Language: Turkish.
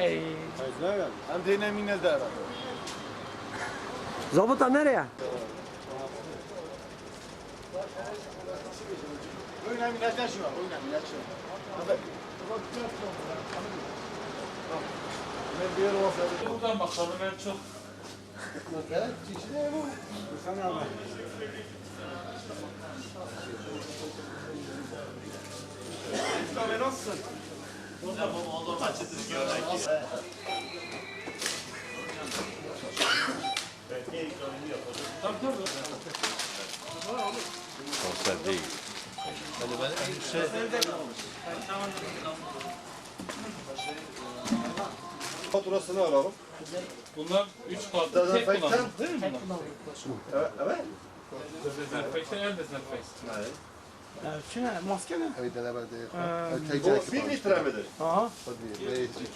Ey. Hem de minel de herhalde. Zabıta nereye? Var. Oyun hem minel şu var. Ben bir yer olsa. Buradan bakalım en çok. Evet, çeşitli bu. Sen abi. Konser değil. Faturasını alalım. Bunlar 3 katlı tek kullanım değil mi bunlar? Evet. Evet. Dezenfektan el dezenfektan. شنو ماسكه Evet, beraber de. Ee, Bu bir litre midir? اه Tabii.